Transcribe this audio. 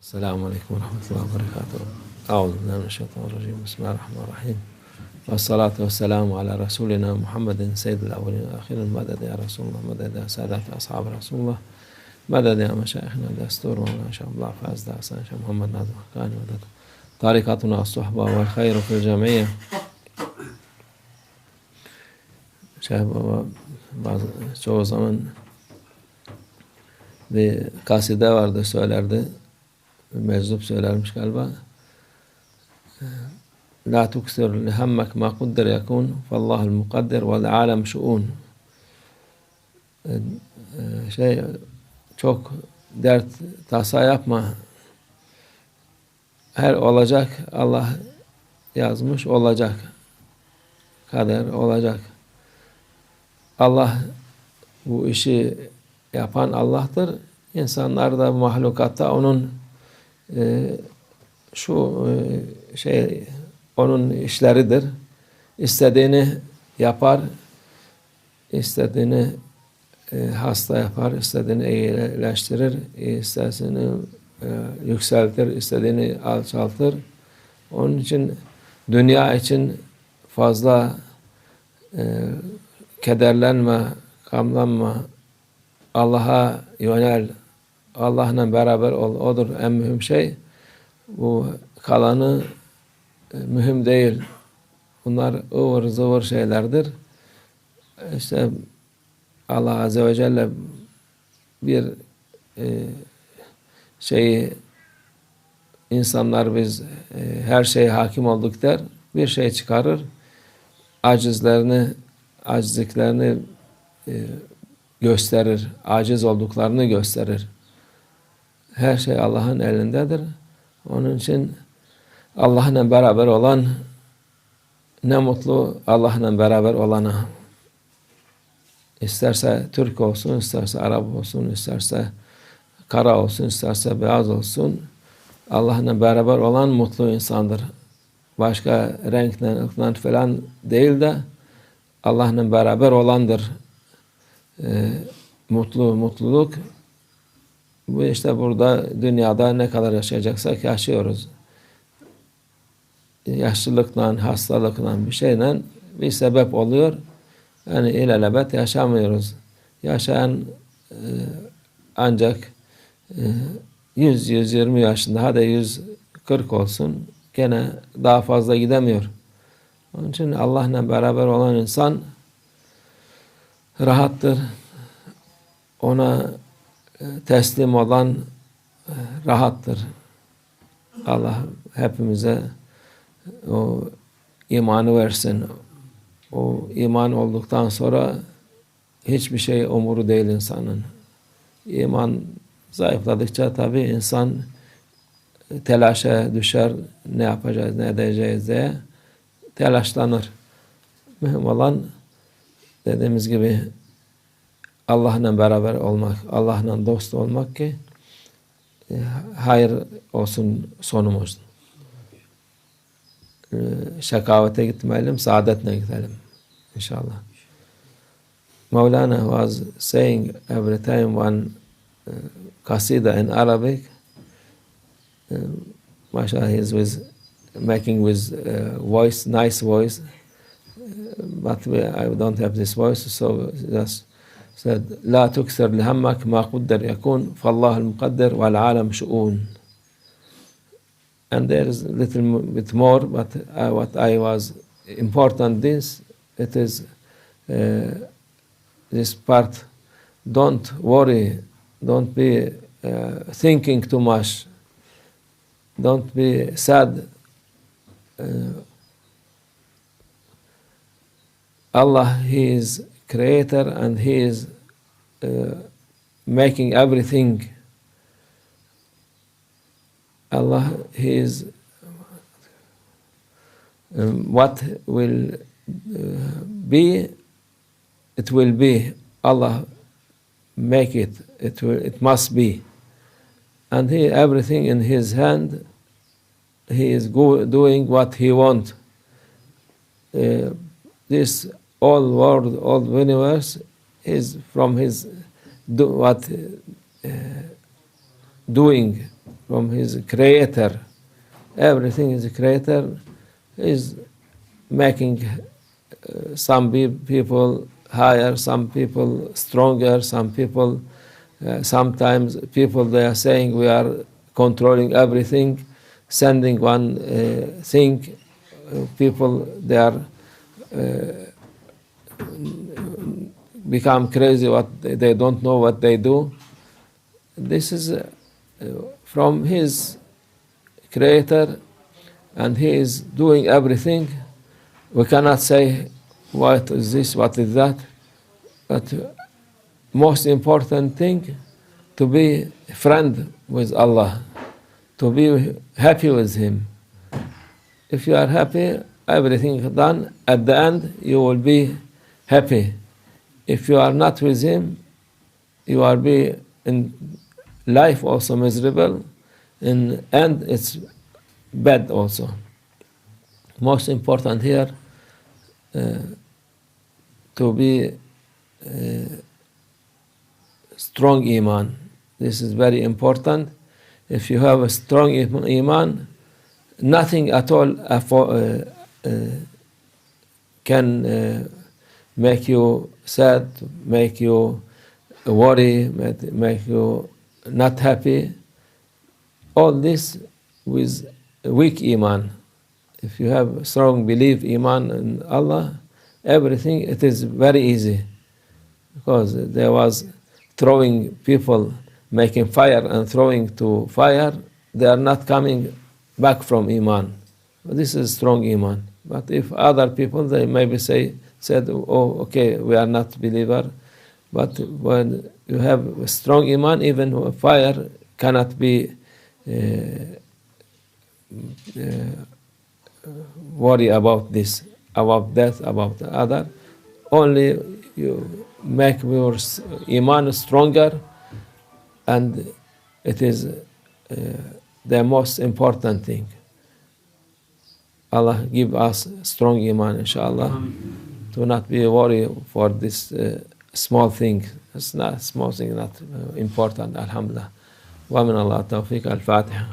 السلام عليكم ورحمة الله وبركاته. أعوذ بالله من الشيطان الرجيم. بسم الله الرحمن الرحيم. والصلاة والسلام على رسولنا محمد سيد الأولين والآخرين. مدد يا رسول الله مدد يا سادات أصحاب رسول الله. مدد يا مشايخنا الدستور مولانا شيخ الله فاز حسن شيخ محمد ناظم حقاني مدد طريقتنا الصحبة والخير في الجميع. Şeyh Baba bazı, çoğu zaman bir kaside vardı. Meczup söylermiş galiba. La tuksir lihemmek ma kudder yakun fallahul mukadder vel alem şuun. Şey çok dert tasa yapma. Her olacak Allah yazmış olacak. Kader olacak. Allah bu işi yapan Allah'tır. İnsanlar da mahlukatta onun e, şu e, şey onun işleridir. İstediğini yapar, istediğini e, hasta yapar, istediğini iyileştirir, istediğini e, yükseltir, istediğini alçaltır. Onun için dünya için fazla e, kederlenme, gamlanma, Allah'a yönel, Allah'la beraber ol. Odur en mühim şey. Bu kalanı e, mühim değil. Bunlar ıvır zıvır şeylerdir. İşte Allah Azze ve Celle bir e, şeyi insanlar biz e, her şeye hakim olduk der. Bir şey çıkarır. Acizlerini acizliklerini gösterir. Aciz olduklarını gösterir. Her şey Allah'ın elindedir. Onun için Allah'la beraber olan ne mutlu Allah'la beraber olana. İsterse Türk olsun, isterse Arap olsun, isterse kara olsun, isterse beyaz olsun. Allah'la beraber olan mutlu insandır. Başka renkten, ırktan falan değil de Allah'la beraber olandır. E, mutlu, mutluluk. Bu işte burada dünyada ne kadar yaşayacaksak yaşıyoruz. Yaşlılıkla, hastalıkla bir şeyle bir sebep oluyor. Yani ilelebet yaşamıyoruz. Yaşayan e, ancak e, 100-120 yaşında hadi 140 olsun gene daha fazla gidemiyor. Onun için Allah'la beraber olan insan rahattır. Ona teslim olan e, rahattır. Allah hepimize o imanı versin. O iman olduktan sonra hiçbir şey umuru değil insanın. İman zayıfladıkça tabii insan telaşa düşer, ne yapacağız, ne edeceğiz diye telaşlanır. Mühim olan dediğimiz gibi Allah'la beraber olmak, Allah'la dost olmak ki e, hayır olsun sonumuz. E, şakavete gitmeyelim, saadetle gidelim inşallah. Maulana was saying every time one uh, qasida in Arabic, uh, mashallah, he's with making with uh, voice, nice voice, but we, I don't have this voice, so just لا تكثر لهمك ما قدر يكون فالله المقدر والعالم شؤون. And there is little bit more, but uh, what I was important this, it is uh, this part, don't worry, don't be uh, thinking too much, don't be sad uh, Allah, He is creator and He is uh, making everything. Allah, He is um, what will uh, be, it will be. Allah make it. It will. It must be. And He everything in His hand he is go, doing what he wants. Uh, this all world, all universe is from his do, what uh, doing from his creator. Everything is creator is making uh, some pe- people higher, some people stronger, some people uh, sometimes people they are saying we are controlling everything, sending one uh, thing. Uh, people they are uh, become crazy. What they, don't know what they do. This is uh, from his creator, and he is doing everything. We cannot say what is this, what is that, but most important thing to be friend with Allah, to be happy with Him. If you are happy, everything done. At the end, you will be happy. If you are not with Him, you are be in life also miserable. In end, it's bad also. Most important here uh, to be uh, strong iman. This is very important. If you have a strong iman, nothing at all uh, uh, can uh, make you sad, make you worry, make- you not happy. All this with weak iman. If you have strong belief, iman in Allah, everything it is very easy because there was throwing people making fire and throwing to fire they are not coming back from iman this is strong iman but if other people they maybe say said oh okay we are not believer but when you have a strong iman even fire cannot be uh, uh, worry about this about death about the other. Only you make your iman stronger and it is uh, the most important thing. Allah give us strong iman inshallah to not be worried for this uh, small thing it's not small thing not uh, important alhamdulillah ومن الله التوفيق الفاتحه